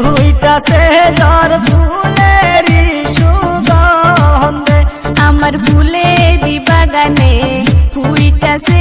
ফুইটাছে জ্বর ফুলেরি সুগন্ধে। আমার ফুলেরি বাগানে ফুইটাছে